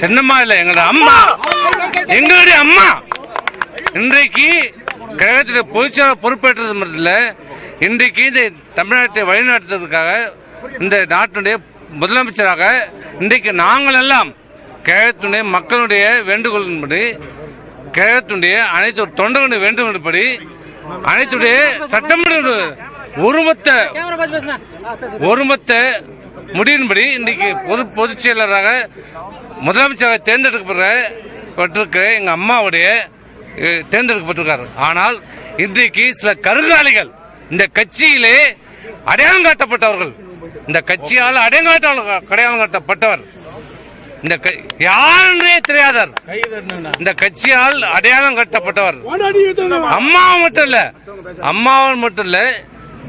சென்னம்மா இல்ல எங்களோட அம்மா. எங்களுடைய அம்மா. இன்றைக்கு கழகத்துடைய பொதுச்செயலாளர் பொறுப்பேற்றது மட்டும் இல்ல இன்றைக்கு இந்த தமிழ்நாட்டை வழிநடத்துவதற்காக இந்த நாட்டினுடைய முதலமைச்சராக இன்றைக்கு நாங்கள் எல்லாம் கழகத்தினுடைய மக்களுடைய வேண்டுகோளின்படி கழகத்தினுடைய அனைத்து தொண்டர்களுடைய வேண்டுகோளின்படி அனைத்துடைய சட்டமன்ற ஒருமொத்த ஒருமொத்த முடிவின்படி இன்றைக்கு பொது பொதுச் செயலராக முதலமைச்சராக தேர்ந்தெடுக்கப்பட்டிருக்கிற எங்க அம்மாவுடைய தேர்ந்தெடுக்கப்பட்டிருக்காரு. ஆனால் இன்றைக்கு சில கருங்காலிகள் இந்த கட்சியிலே அடையாளம் காட்டப்பட்டவர்கள். இந்த கட்சியால் அடையாளம் அடையாளம் காட்டப்பட்டவர். இந்த க- யாருன்றே தெரியாதார் இந்த கட்சியால் அடையாளம் காட்டப்பட்டவர். அம்மாவை மட்டும் இல்ல அம்மாவை மட்டும் இல்ல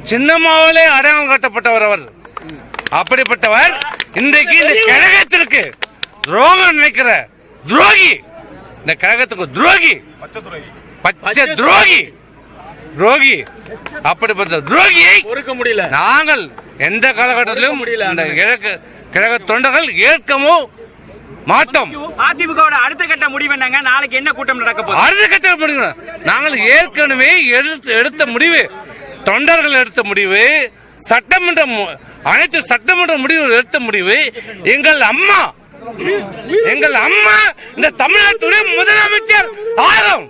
சின்னம்மாவிலே அடையாளம் காட்டப்பட்டவர் அவர். அப்படிப்பட்டவர் இன்றைக்கு இந்த கழகத்திற்கு துரோகம் நினைக்கிற துரோகி. இந்த கழகத்துக்கு துரோகி. பச்சை துரோகி. துரோகி. அப்படிப்பட்ட துரோகியை பொறுக்க முடியல. நாங்கள் எந்த காலகட்டத்திலும். இந்த கிழக்கு கழக தொண்டர்கள் ஏற்கவும் மாட்டோம். அதிமுகவோட அடுத்த கட்ட முடிவு என்னங்க? நாளைக்கு என்ன கூட்டம் நடக்க போகுது? அடுத்த கட்ட முடிவு. நாங்கள் ஏற்கனவே எடுத்த முடிவு. தொண்டர்கள் எடுத்த முடிவு. சட்டமன்ற அனைத்து சட்டமன்ற முடிவு எடுத்த முடிவு எங்கள் அம்மா. எங்கள் அம்மா இந்த தமிழ்நாட்டுடைய முதலமைச்சர் ஆகும்.